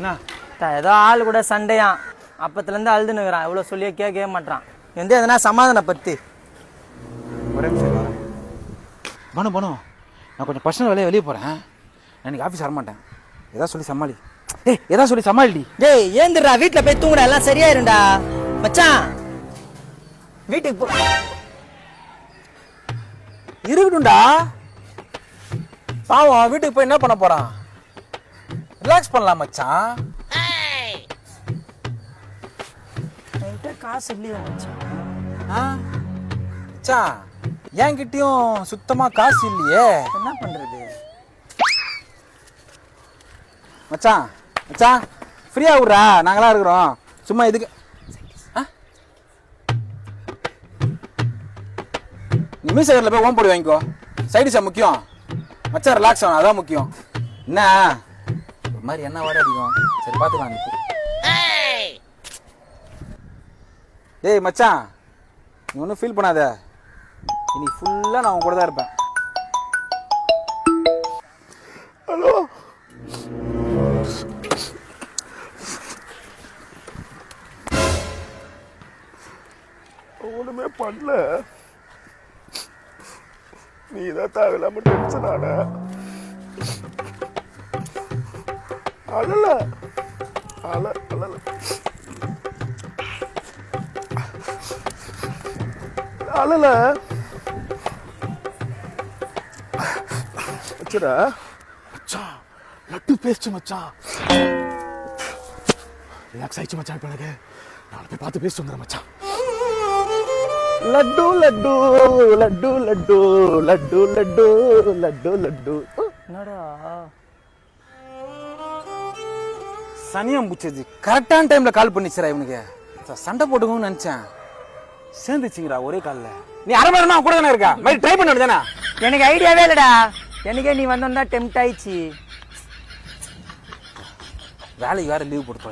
என்ன? ஏதோ ஆள் கூட சண்டையான் அப்பத்துலேருந்து அழுதுனுக்குறான் இவ்வளோ சொல்லியே கேட்கவே மாட்டான் எந்த எதனா சமாதானப்படுத்தி ஒரே நிமிஷம் பனு பனு நான் கொஞ்சம் பர்சனல் வேலையை வெளியே போகிறேன் நான் இன்னைக்கு ஆஃபீஸ் வரமாட்டேன். ஏதாவது சொல்லி சமாளி. ஏய் ஏதாவது சொல்லி சமாளிடி. டேய் ஏந்திரா வீட்டில் போய் தூங்குடா. எல்லாம் சரியாயிரும்டா. மச்சான். வீட்டுக்கு போ. இருக்கட்டும்டா. பாவம் வீட்டுக்கு போய் என்ன பண்ண போறான்? ரிலாக்ஸ் பண்ணலாம் மச்சான். என்கிட்ட காசு இல்லையோ மச்சான்? ஆ? மச்சான் என்கிட்டயும் சுத்தமா காசு இல்லையே. என்ன பண்ணுறது மச்சான் மச்சான் ஃப்ரீயா விட்றா. நாங்களாம் இருக்கிறோம். சும்மா இதுக்கு ஆ? நீ மீசகரில் போய் ஓம் போடி வாங்கிக்கோ. சைடிஷா முக்கியம். மச்சான் ரிலாக்ஸ் ஆகணும். அதான் முக்கியம். என்ன? மாதிரி என்ன வாடகை அடிக்கும்? சரி பார்த்துக்கலாம் நீ டேய் மச்சான் நீ ஒன்றும் ஃபீல் பண்ணாத. இன்னைக்கு ஃபுல்லாக நான் உன் கூட தான் இருப்பேன். ஹலோ? ஒன்றுமே பண்ணல. நீ தான் தேவையில்லாமல் டென்ஷன் ஆன. அழல. அழ அழல. அழல. வச்சுடா மச்சான் லட்டு பேசு மச்சான். ரிலாக்ஸ் ஆயிடுச்சு மச்சான் இப்போ எனக்கு. நாளை போய் பார்த்து பேசிட்டு வந்துடுறேன் மச்சான். லட்டு லட்டு லட்டு லட்டு லட்டு லட்டு லட்டு லட்டு. என்னடா? சனியம் பிடிச்சது கரெக்டான டைம்ல கால் பண்ணிச்சுரா இவனுக்கு. சண்டை போட்டுக்கணும்னு நினைச்சேன். சேர்ந்துச்சுங்கடா ஒரே கால்ல நீ அரை மணி நேரம் கூட தானே இருக்கா? மாதிரி ட்ரை பண்ண தானே எனக்கு ஐடியாவே இல்லைடா எனக்கே நீ வந்தோம்னா டெம்ட் ஆயிடுச்சு. வேலைக்கு வேற லீவ் போட்டு